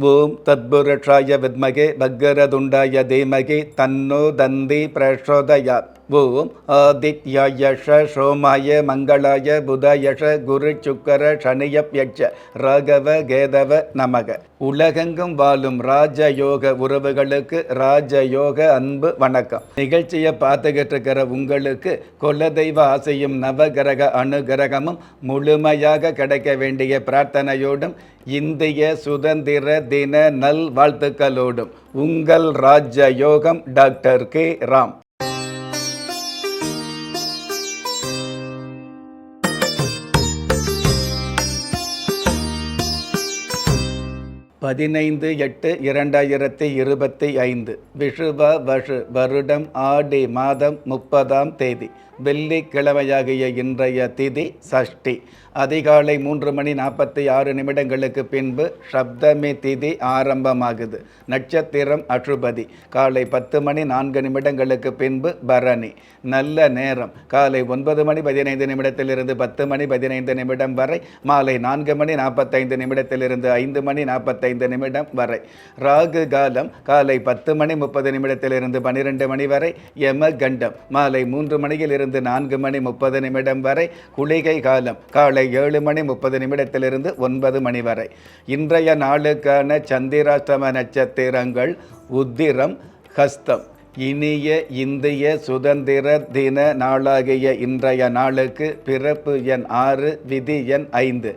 ஓம் தத்புருஷாய வித்மகே பக்கரதுண்டாய தீமகி தன்னோ தந்தி பிரசோதயாத் ஓம் ஆதித்யாயஷ சோமாய மங்களாய புதயஷ குரு சுக்கர சனியப்யட்ச ராகவ கேதவ நமக. உலகெங்கும் வாழும் ராஜயோக உறவுகளுக்கு ராஜயோக அன்பு வணக்கம். நிகழ்ச்சியை பார்த்துக்கிட்டு இருக்கிற உங்களுக்கு குலதெய்வ ஆசையும் நவகிரக அனுகிரகமும் முழுமையாக கிடைக்க வேண்டிய பிரார்த்தனையோடும் இந்திய சுதந்திர தின நல் வாழ்த்துக்களோடும் உங்கள் ராஜயோகம் டாக்டர் கே. ராம். பதினைந்து எட்டு இரண்டாயிரத்தி இருபத்தி ஐந்து விஷுவ வஷு வருடம் ஆடி மாதம் முப்பதாம் தேதி. வெள்ளிக்கிழமையாகிய இன்றைய திதி சஷ்டி. அதிகாலை மூன்று மணி நாற்பத்தி ஆறு நிமிடங்களுக்கு பின்பு சப்தமி திதி ஆரம்பமாகுது. நட்சத்திரம் அசுபதி. காலை பத்து மணி நான்கு நிமிடங்களுக்கு பின்பு பரணி. நல்ல நேரம். காலை ஒன்பது மணி பதினைந்து நிமிடத்திலிருந்து பத்து மணி பதினைந்து நிமிடம் வரை. மாலை நான்கு மணி நாற்பத்தைந்து நிமிடத்திலிருந்து ஐந்து மணி நாற்பத்தைந்து நிமிடம் வரை. ராகு காலம் காலை பத்து மணி முப்பது நிமிடத்திலிருந்து பன்னிரெண்டு மணி வரை. யம கண்டம் மாலை மூன்று மணியில் இருந்து நான்கு மணி முப்பது நிமிடம் வரை குளிகை காலம். காலை ஏழு மணி முப்பது நிமிடத்திலிருந்து ஒன்பது மணி வரை. இன்றைய நாளுக்கான சந்திராஷ்டம நட்சத்திரங்கள் உத்திரம் ஹஸ்தம். இனிய இந்திய சுதந்திர தின நாளாகிய இன்றைய நாளுக்கு பிறப்பு எண் ஆறு விதி எண் ஐந்து.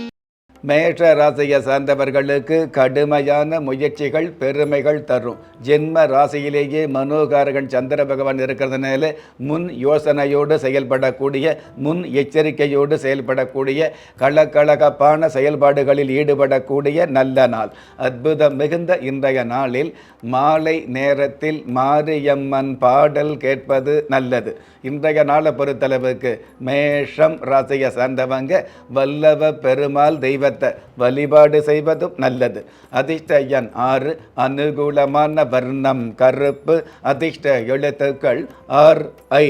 மேஷ ராசியை சார்ந்தவர்களுக்கு கடுமையான முயற்சிகள் பெருமைகள் தரும். ஜென்ம ராசியிலேயே மனோகாரகன் சந்திர பகவான் இருக்கிறதுனால முன் யோசனையோடு செயல்படக்கூடிய முன் எச்சரிக்கையோடு செயல்படக்கூடிய கலக்கலகப்பான செயல்பாடுகளில் ஈடுபடக்கூடிய நல்ல நாள். அற்புதம் மிகுந்த இன்றைய நாளில் மாலை நேரத்தில் மாரியம்மன் பாடல் கேட்பது நல்லது. இன்றைய நாளை பொறுத்தளவுக்கு மேஷம் ராசியை சார்ந்தவங்க வல்லவ பெருமாள் தெய்வ தெய்வத்தை வழிபாடு செய்வதும் நல்லது. அதிர்ஷ்ட எண் ஆறு அனுகூலமான வர்ணம் கருப்பு அதிர்ஷ்ட எழுத்துக்கள் ஆர் ஐ.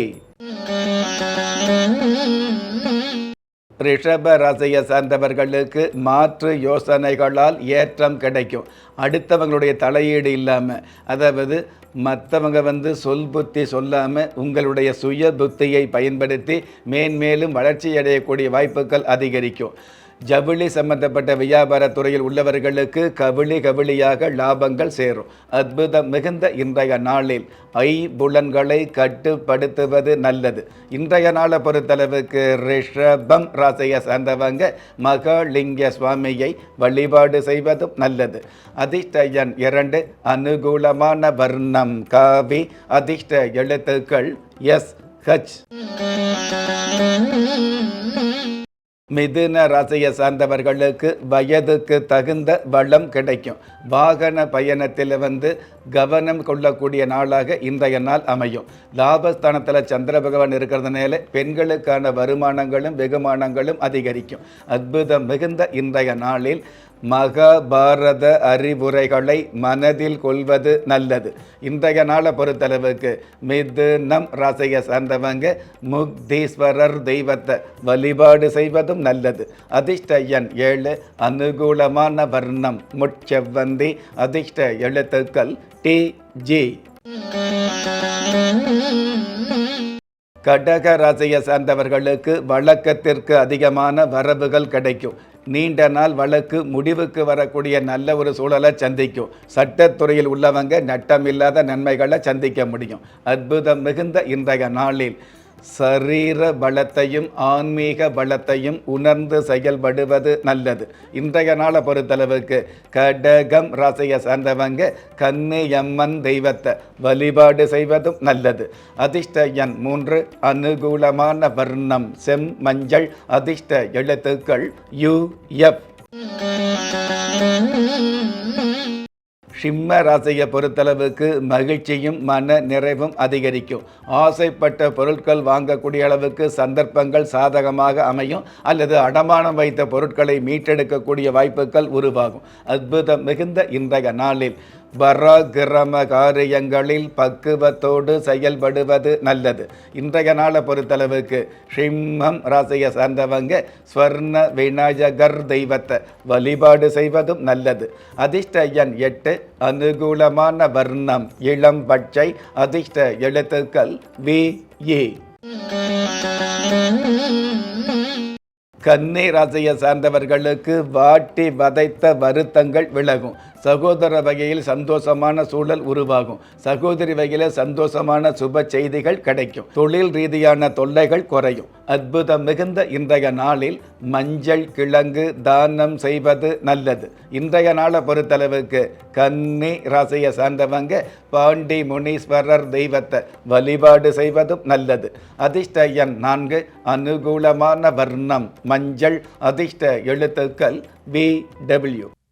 ரிஷப ராசியை சார்ந்தவர்களுக்கு மாற்று யோசனைகளால் ஏற்றம் கிடைக்கும். அடுத்தவங்களுடைய தலையீடு இல்லாமல் அதாவது மற்றவங்க வந்து சொல் புத்தி சொல்லாமல் உங்களுடைய சுய புத்தியை பயன்படுத்தி மேன்மேலும் வளர்ச்சி அடையக்கூடிய வாய்ப்புகள் அதிகரிக்கும். ஜவுளி சம்பந்தப்பட்ட வியாபார துறையில் உள்ளவர்களுக்கு கவிழி கவிழியாக லாபங்கள் சேரும். அற்புதம் மிகுந்த இன்றைய நாளில் ஐ புலன்களை கட்டுப்படுத்துவது நல்லது. இன்றைய நாளை பொறுத்தளவுக்கு ரிஷபம் ராசியை சார்ந்தவங்க மகாலிங்க சுவாமியை வழிபாடு செய்வதும் நல்லது. அதிர்ஷ்ட எண் இரண்டு அனுகூலமான வர்ணம் காவி அதிர்ஷ்ட எழுத்துக்கள் எஸ் ஹச். மிதுன ராசியை சார்ந்தவர்களுக்கு வயதுக்கு தகுந்த வளம் கிடைக்கும். வாகன பயணத்தில் வந்து கவனம் கொள்ளக்கூடிய நாளாக இன்றைய நாள் அமையும். லாபஸ்தானத்தில் சந்திர பகவான் இருக்கிறதுனால பெண்களுக்கான வருமானங்களும் வெகுமானங்களும் அதிகரிக்கும். அற்புதம் மிகுந்த இன்றைய நாளில் மகாபாரத அறிவுரைகளை மனதில் கொள்வது நல்லது. இன்றைய நாளை பொறுத்தளவுக்கு மிதுனம் ராசியை சார்ந்தவங்க முக்தீஸ்வரர் தெய்வத்தை வழிபாடு செய்வதும் நல்லது. அதிர்ஷ்ட எண் ஏழு அனுகூலமான வர்ணம் முட்செவ்வந்தி அதிர்ஷ்ட எழுத்துக்கள் டி ஜி. கடக ராசியை சார்ந்தவர்களுக்கு வழக்கத்திற்கு அதிகமான வரவுகள் கிடைக்கும். நீண்ட நாள் வழக்கு முடிவுக்கு வரக்கூடிய நல்ல ஒரு சூழலை சந்திக்கும். சட்டத்துறையில் உள்ளவங்க நட்டமில்லாத நன்மைகளை சந்திக்க முடியும். அற்புதம் மிகுந்த இன்றைய நாளில். சரீர பலத்தையும் ஆன்மீக பலத்தையும் உணர்ந்து செயல்படுவது நல்லது. இன்றைய நாளை பொறுத்தளவுக்கு கடகம் ராசியை சார்ந்தவங்க கன்னியம்மன் தெய்வத்தை வழிபாடு செய்வதும் நல்லது. அதிர்ஷ்ட எண் மூன்று அனுகூலமான வர்ணம் செம் மஞ்சள் அதிர்ஷ்ட எழுத்துக்கள் யு எஃப் சிம்ம ராசியை பொறுத்தளவுக்கு மகிழ்ச்சியும் மன நிறைவும் அதிகரிக்கும். ஆசைப்பட்ட பொருட்கள் வாங்கக்கூடிய அளவுக்கு சந்தர்ப்பங்கள் சாதகமாக அமையும். அல்லது அடமானம் வைத்த பொருட்களை மீட்டெடுக்கக்கூடிய வாய்ப்புகள் உருவாகும். அற்புதம் மிகுந்த இன்றைய நாளில். பராக்கிரம காரியங்களில் பக்குவத்தோடு செயல்படுவது நல்லது. இன்றைய நாளை பொறுத்தளவுக்கு சிம்மம் ராசியை சார்ந்தவங்க ஸ்வர்ண விநாயகர் தெய்வத்தை வழிபாடு செய்வதும் நல்லது. அதிர்ஷ்ட எண் எட்டு அனுகூலமான வர்ணம் இளம் பச்சை அதிர்ஷ்ட எழுத்துக்கள் வி ஏ. கன்னி ராசியை சார்ந்தவர்களுக்கு வாட்டி வதைத்த வருத்தங்கள் விலகும். சகோதர வகையில் சந்தோஷமான சூழல் உருவாகும். சகோதரி வகையில் சந்தோஷமான சுப செய்திகள் கிடைக்கும். தொழில் ரீதியான தொல்லைகள் குறையும். அற்புதம் மிகுந்த இன்றைய நாளில் மஞ்சள் கிழங்கு தானம் செய்வது நல்லது. இன்றைய நாளை பொறுத்தளவுக்கு கன்னி ராசியை சார்ந்தவங்க பாண்டி முனீஸ்வரர் தெய்வத்தை வழிபாடு செய்வதும் நல்லது. அதிர்ஷ்ட எண் நான்கு அனுகூலமான வர்ணம் மஞ்சள் அதிர்ஷ்ட எழுத்துக்கள் வி டபிள்யூ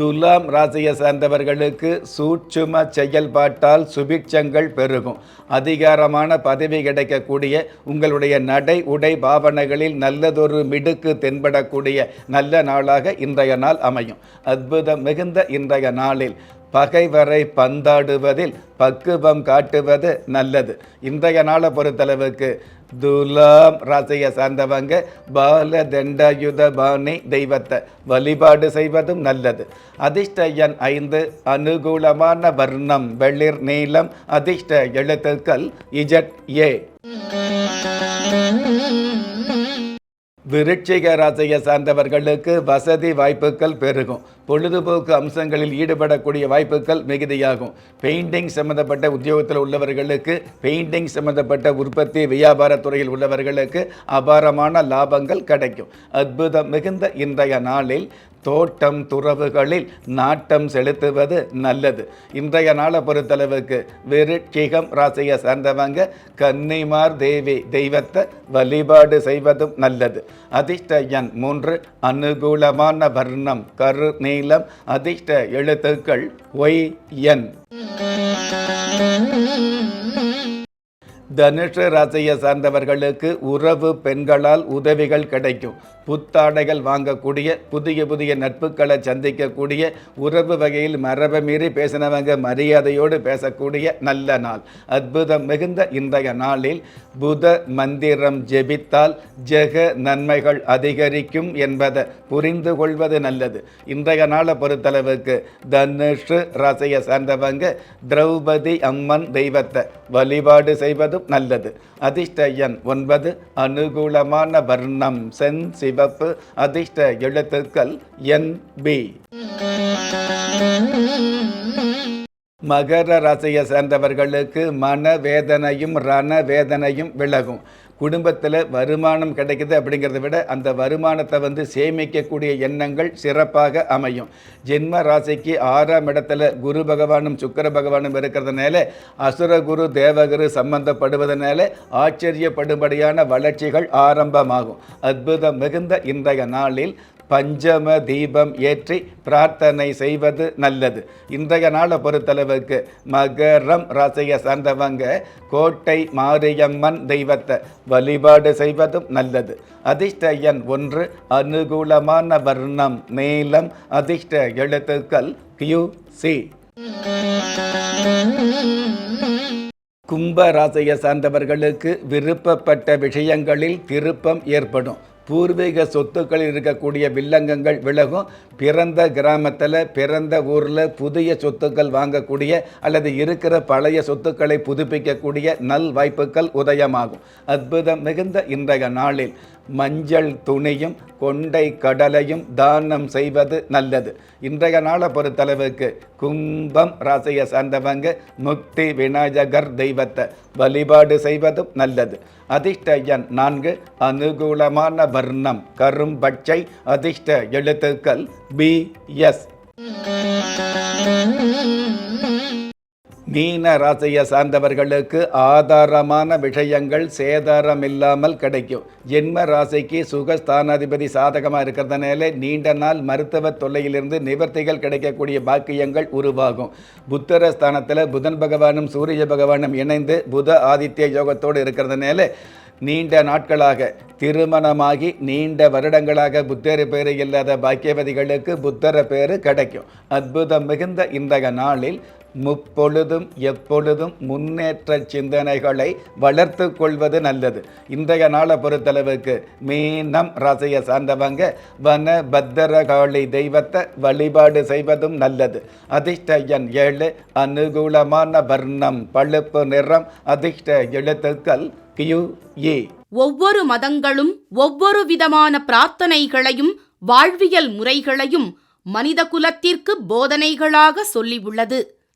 துலாம் ராசியை சார்ந்தவர்களுக்கு சூட்சும செயல்பாட்டால் சுபிட்சங்கள் பெருகும். அதிகாரமான பதவி கிடைக்கக்கூடிய உங்களுடைய நடை உடை பாவனைகளில் நல்லதொரு மிடுக்கு தென்படக்கூடிய நல்ல நாளாக இன்றைய நாள் அமையும். அற்புதம் மிகுந்த இன்றைய நாளில் பகைவரை பந்தாடுவதில் பக்குவம் காட்டுவது நல்லது. இன்றைய நாளை பொறுத்தளவுக்கு துலாம் ராசியை சார்ந்தவங்க பால தண்டாயுத தெய்வத்தை வழிபாடு செய்வதும் நல்லது. அதிர்ஷ்ட எண் ஐந்து அனுகூலமான வர்ணம் வெளிர் நீளம் அதிர்ஷ்ட எழுத்துக்கள் இஜட் ஏ. விருட்சிக ராசியை சார்ந்தவர்களுக்கு வசதி வாய்ப்புகள் பெருகும். பொழுதுபோக்கு அம்சங்களில் ஈடுபடக்கூடிய வாய்ப்புகள் மிகுதியாகும். பெயிண்டிங் சம்பந்தப்பட்ட உத்தியோகத்தில் உள்ளவர்களுக்கு பெயிண்டிங் சம்பந்தப்பட்ட உற்பத்தி வியாபாரத் துறையில் உள்ளவர்களுக்கு அபாரமான லாபங்கள் கிடைக்கும். அற்புதம் மிகுந்த இன்றைய நாளில் தோட்டம் துறவுகளில் நாட்டம் செலுத்துவது நல்லது. இன்றைய நாளை பொறுத்தளவுக்கு விருட்சிகம் ராசியை சார்ந்தவங்க கன்னிமார் தேவி தெய்வத்தை வழிபாடு செய்வதும் நல்லது. அதிர்ஷ்ட எண் மூன்று அனுகூலமான வர்ணம் கரு நீளம் அதிர்ஷ்ட எழுத்துக்கள் ஒய் என். தனுஷ ராசியை சார்ந்தவர்களுக்கு உறவு பெண்களால் உதவிகள் கிடைக்கும். புத்தாடைகள் வாங்கக்கூடிய புதிய புதிய நட்புகளை சந்திக்கக்கூடிய உறவு வகையில் மரபை மீறி பேசினவங்க மரியாதையோடு பேசக்கூடிய நல்ல நாள். அற்புதம் மிகுந்த இன்றைய நாளில் புத மந்திரம் ஜெபித்தால் ஜெக நன்மைகள் அதிகரிக்கும் என்பதை புரிந்து கொள்வது நல்லது. இன்றைய நாளை பொறுத்தளவுக்கு தனுஷ் ராசியை சார்ந்தவங்க திரௌபதி அம்மன் தெய்வத்தை வழிபாடு செய்வதும் நல்லது. அதிர்ஷ்ட எண் ஒன்பது அனுகூலமான வர்ணம் சென் சிவப்பு அதிர்ஷ்ட எழுத்துக்கள் என் பி. மகர ராசியை சேர்ந்தவர்களுக்கு மன வேதனையும் ரண வேதனையும் விலகும். குடும்பத்தில் வருமானம் கிடைக்குது அப்படிங்கிறத விட அந்த வருமானத்தை வந்து சேமிக்கக்கூடிய எண்ணங்கள் சிறப்பாக அமையும். ஜென்ம ராசிக்கு ஆறாம் இடத்துல குரு பகவானும் சுக்கர பகவானும் இருக்கிறதுனால அசுரகுரு தேவகுரு சம்பந்தப்படுவதனால ஆச்சரியப்படும்படியான வளர்ச்சிகள் ஆரம்பமாகும். அற்புதம் மிகுந்த இன்றைய நாளில் பஞ்சம தீபம் ஏற்றி பிரார்த்தனை செய்வது நல்லது. இன்றைய நாளை பொறுத்தளவுக்கு மகரம் ராசியை சார்ந்தவங்க கோட்டை மாரியம்மன் தெய்வத்தை வழிபாடு செய்வதும் நல்லது. அதிர்ஷ்ட எண் ஒன்று அனுகூலமான வர்ணம் நீளம் அதிர்ஷ்ட எழுத்துக்கள் கியூ சி கும்ப ராசியை சார்ந்தவர்களுக்கு விருப்பப்பட்ட விஷயங்களில் திருப்பம் ஏற்படும். பூர்வீக சொத்துக்களில் இருக்கக்கூடிய வில்லங்கங்கள் விலகும். பிறந்த கிராமத்தில் பிறந்த ஊரில் புதிய சொத்துக்கள் வாங்கக்கூடிய அல்லது இருக்கிற பழைய சொத்துக்களை புதுப்பிக்கக்கூடிய நல் வாய்ப்புகள் உதயமாகும். அற்புதம் மிகுந்த இன்றைய நாளில். மஞ்சள் துணியும் கொண்டை கடலையும் தானம் செய்வது நல்லது. இன்றைய நாளை பொறுத்தளவுக்கு கும்பம் ராசியை சார்ந்தவங்க முக்தி விநாயகர் தெய்வத்தை வழிபாடு செய்வதும் நல்லது. அதிர்ஷ்ட எண் நான்கு அனுகூலமான வர்ணம் கரும்பச்சை அதிர்ஷ்ட எழுத்துக்கள் பி எஸ். மீன ராசியை சார்ந்தவர்களுக்கு ஆதாரமான விஷயங்கள் சேதாரம் இல்லாமல் கிடைக்கும். ஜென்ம ராசிக்கு சுகஸ்தானாதிபதி சாதகமாக இருக்கிறதுனால நீண்ட நாள் மருத்துவ தொல்லையிலிருந்து நிவர்த்திகள் கிடைக்கக்கூடிய பாக்கியங்கள் உருவாகும். புத்தர ஸ்தானத்தில் புதன் பகவானும் சூரிய பகவானும் இணைந்து புத ஆதித்ய யோகத்தோடு இருக்கிறதுனால நீண்ட நாட்களாக திருமணமாகி நீண்ட வருடங்களாக புத்தர் பேர் இல்லாத பாக்கியவதிகளுக்கு புத்தர பேர் கிடைக்கும். அற்புதம் மிகுந்த இந்த நாளில் முப்பொழுதும் எப்பொழுதும் முன்னேற்ற சிந்தனைகளை வளர்த்து கொள்வது நல்லது. இன்றைய நாளை பொறுத்தளவுக்கு மீனம் ராசியை சார்ந்தவங்க வன பத்திரகாளி தெய்வத்தை வழிபாடு செய்வதும் நல்லது. அதிர்ஷ்ட எண் ஏழு அனுகூலமான வர்ணம் பழுப்பு நிறம் அதிர்ஷ்ட எழுத்துக்கள் கியூ ஏ. ஒவ்வொரு மதங்களும் ஒவ்வொரு விதமான பிரார்த்தனைகளையும் வாழ்வியல் முறைகளையும் மனித குலத்திற்கு போதனைகளாக சொல்லியுள்ளது